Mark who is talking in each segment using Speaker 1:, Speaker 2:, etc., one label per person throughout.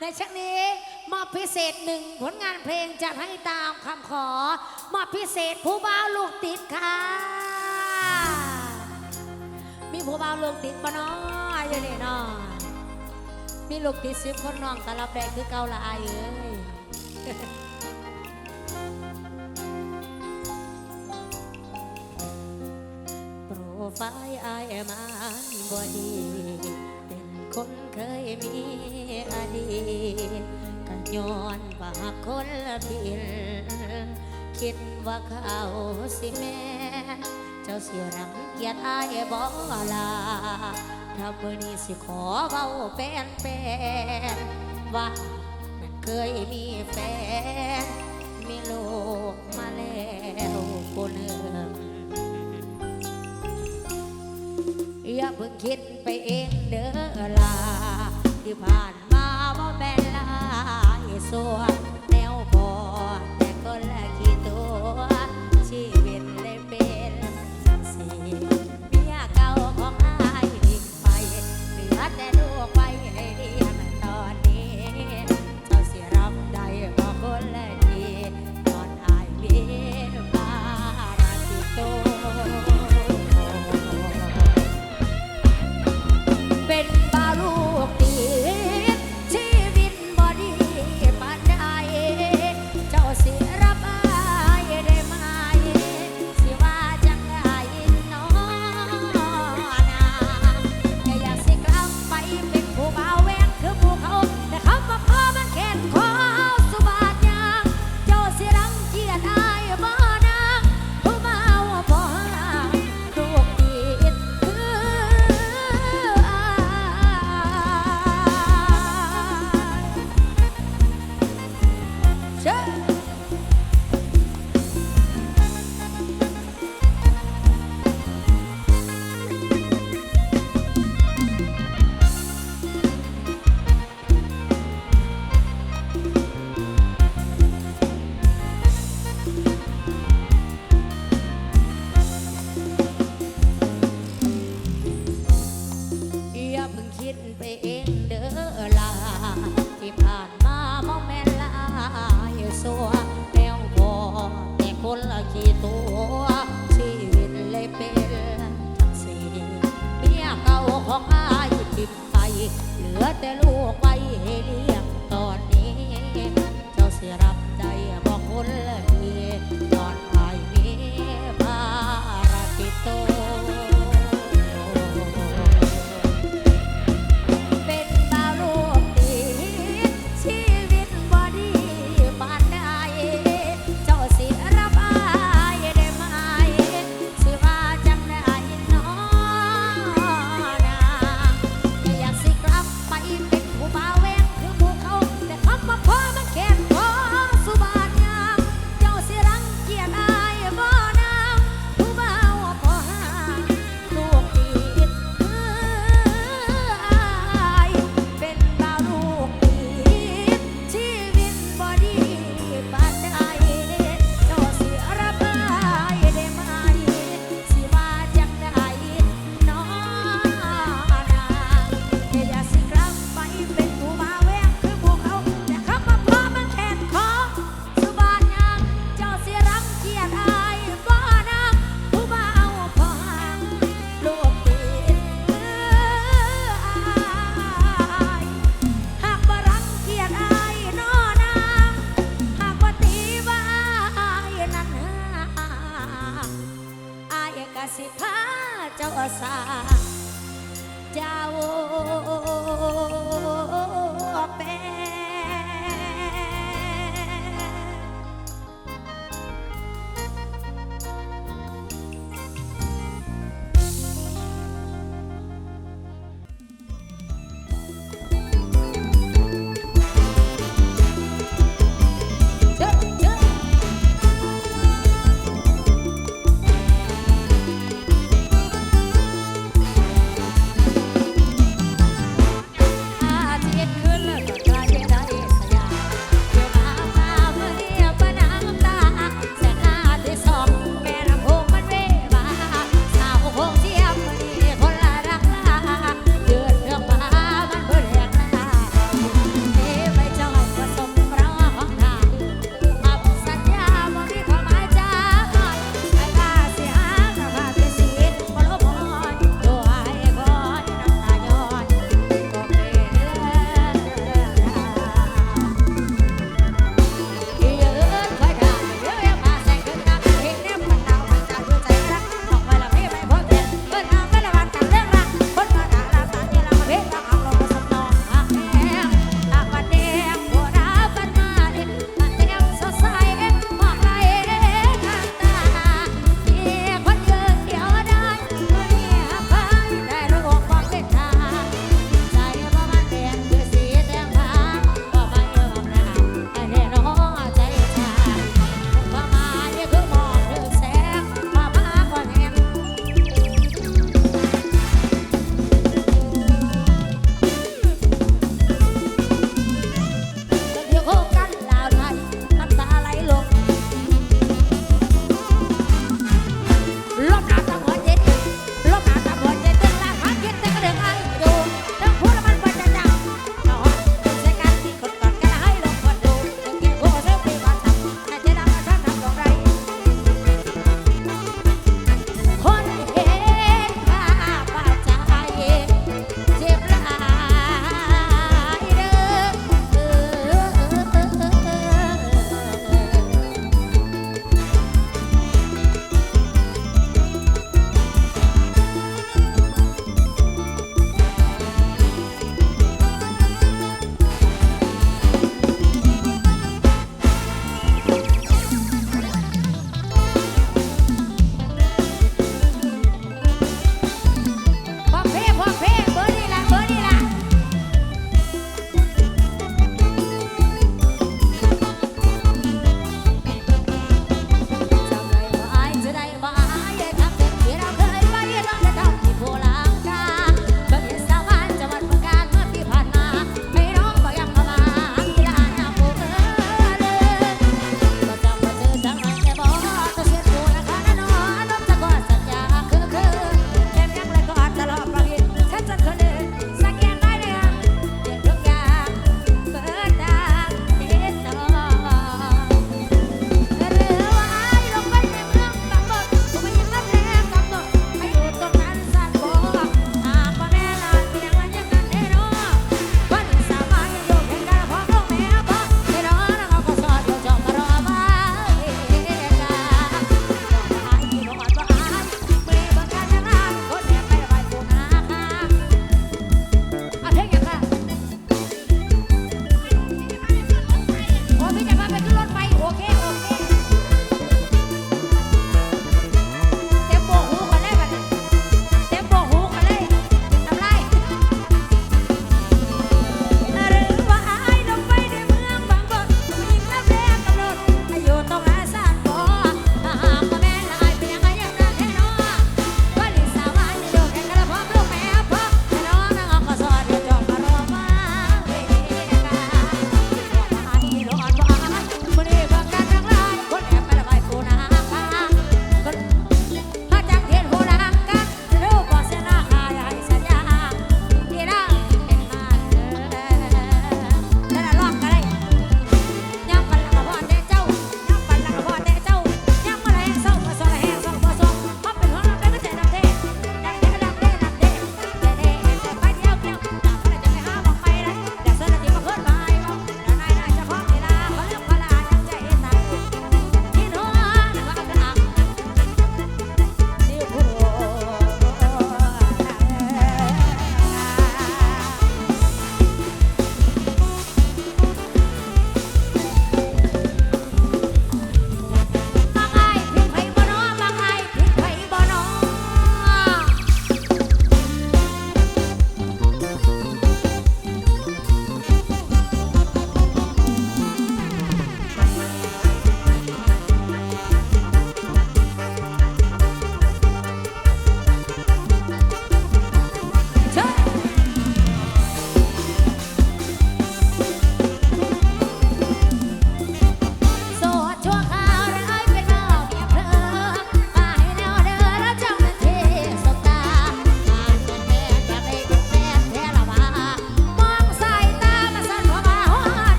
Speaker 1: ในชักนี้มอบพิเศษหนึ่งผลงานเพลงจะให้ตามคำขอ มอบพิเศษผู้บ่าวลูกติดค่ะ มีผู้บ่าวลูกติดปะเนาะอยู่นี่เนาะมีลูกติดสิบคนน้องต่รับได้คือเก่าละอายเอ้ยโปรไฟล์ไอายมันบ่ดี คนเคยมีอดีตก็ย้อนว่าคนละผิดคิดว่าเขาสิแม่เจ้าสิรังเกียจอายบ่ลาถ้ามื้อนี้สิขอเว้าแป้นแป้นว่ามันเคยมีแฟน คิดไปเองเด้อลา ที่ผ่านมาว่าแม่นลายส่วน แต่ลูก ภา
Speaker 2: ษาเจ้าเป็น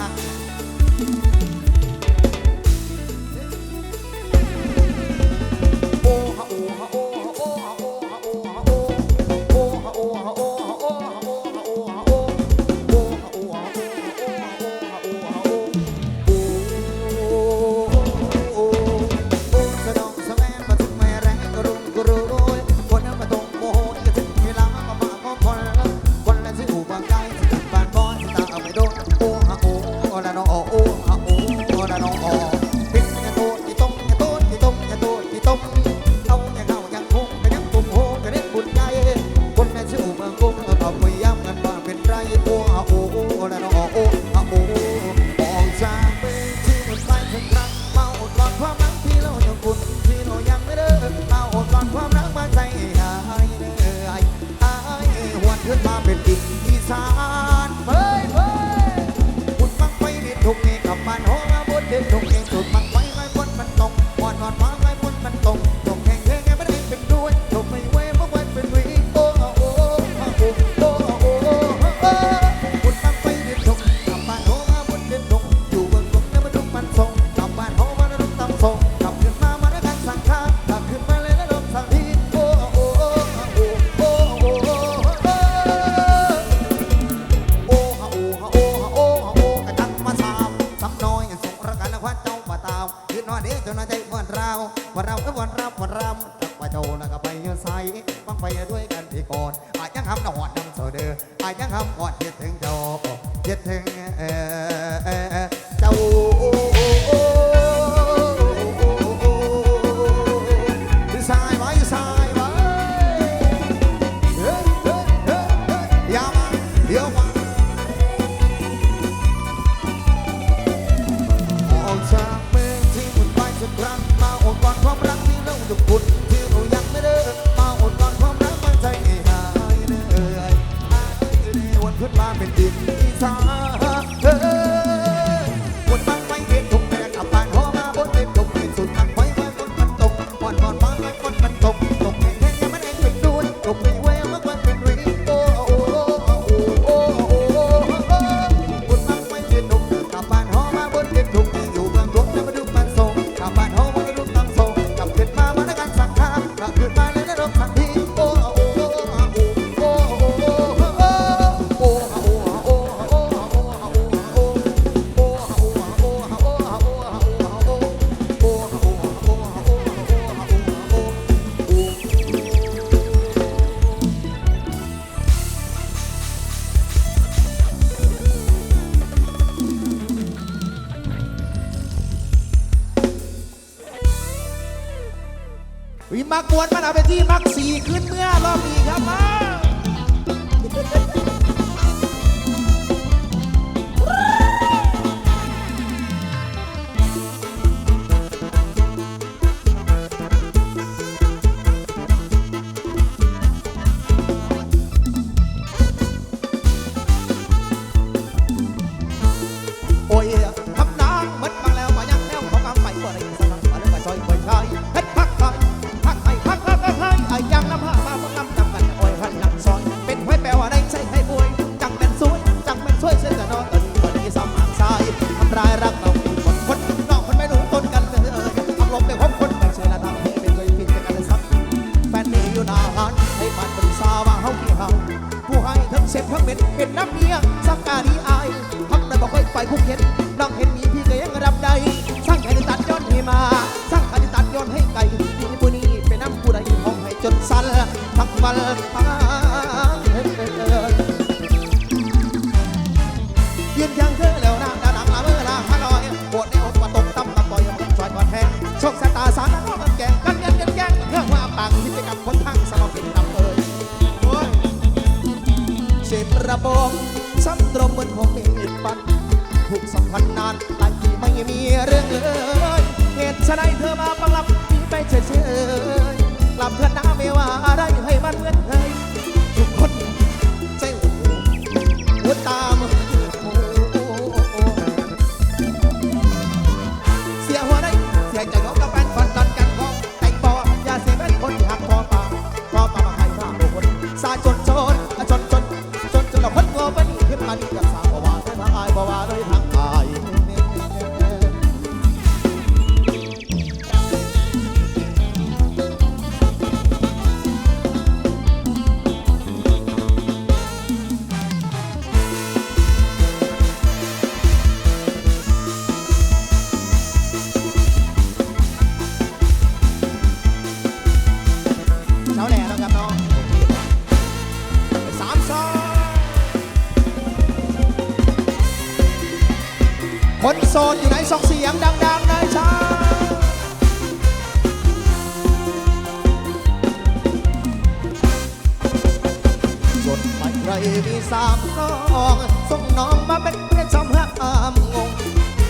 Speaker 2: my กวันรำวันรำจักไปาเจ้านะก็ไปเงื่อใสบังไปด้วยกันที่ก่อนอายังทำหนอนนำเสอเดออายังทำก่อนคิดถึงเจ้า
Speaker 3: คิดถึงเออ เป็นดินอีสาน ยืนยังเธอแล้วนะดาดังละเมื่อละฮาลอยปวดในอกมาตกตั้มตะปอยมันจอยก่อนแทงโชคชะตาสารน้องกันแก่กันเงินกันแก่เรื่องว่าปังที่จะกับคนทั้งสมเป็นนำเอ่ยโอ้ยเจ็บระบมซ้ำตรงเหมือนของเม็ดปันถูกสัมพันธ์นานหลายปีไม่มีเรื่องเลยเหตุฉะใดเธอมาปังลับมีไปเฉยๆกลับเธอหน้าไม่ว่าอะไร ให้มันเหมือน รมีสามน้องส่งน้องมาเป็นเพื่อนจำเพื่ออามงง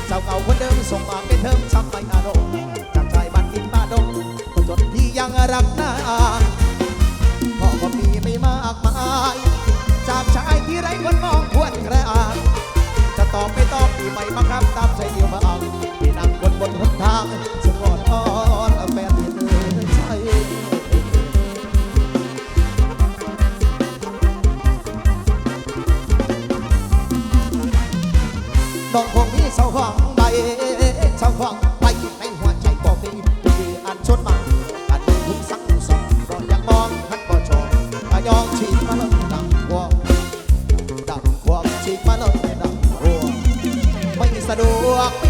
Speaker 3: เจ้าเก่าคนเดิมส่งมาเป็นเทิมช้ำไม่อารมณ์จากชายบ้านกินบ้านดงคนจนที่ยังรักนางพ่อก็มีไม่มากมายจากชายที่ไร้คนมองควรกระอางจะตอบไม่ตอบที่ไม่บังคับตามใจเดียวมาเอาที่นั่งบนบนหนทาง น้องคงมีเสาห้องใบเสาห้องใบในหัวใจบอกดีที่อันชนมาอันทุกสังสองก็อยากมองทันก็ชอบอายองฉีกมาเลยดังหัวดังหัวฉีกมาเลยดังหัวไม่สะดวก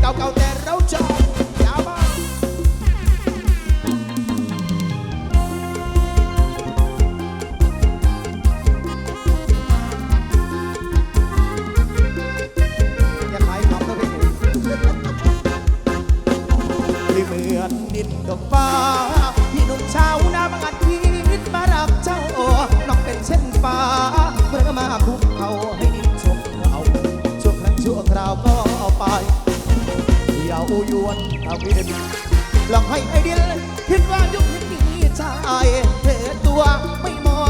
Speaker 3: เก่าๆแต่เราชอบยาบ้าเหมือนดินกับฟ้าพี่หนุ่มชาวนาบางอาทิตย์มารักเจ้าน้องเป็นเช่นฟ้าเมื่อมา ผู้ยวนทวีดมีลองให้ไอเดียเลยคิดว่ายุคนี้ชายเธอตัวไม่มอง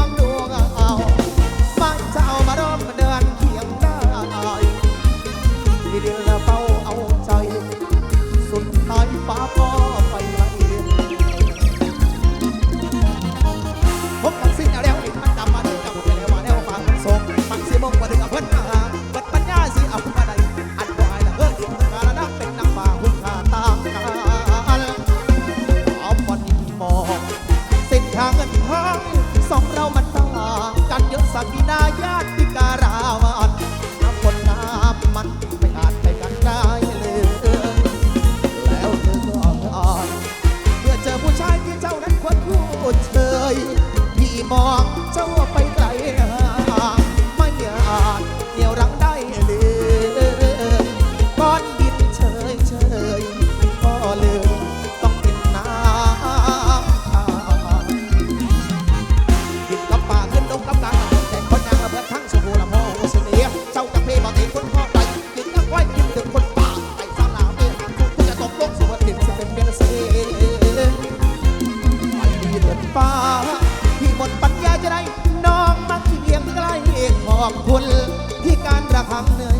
Speaker 3: ที่การระคังเนื้อ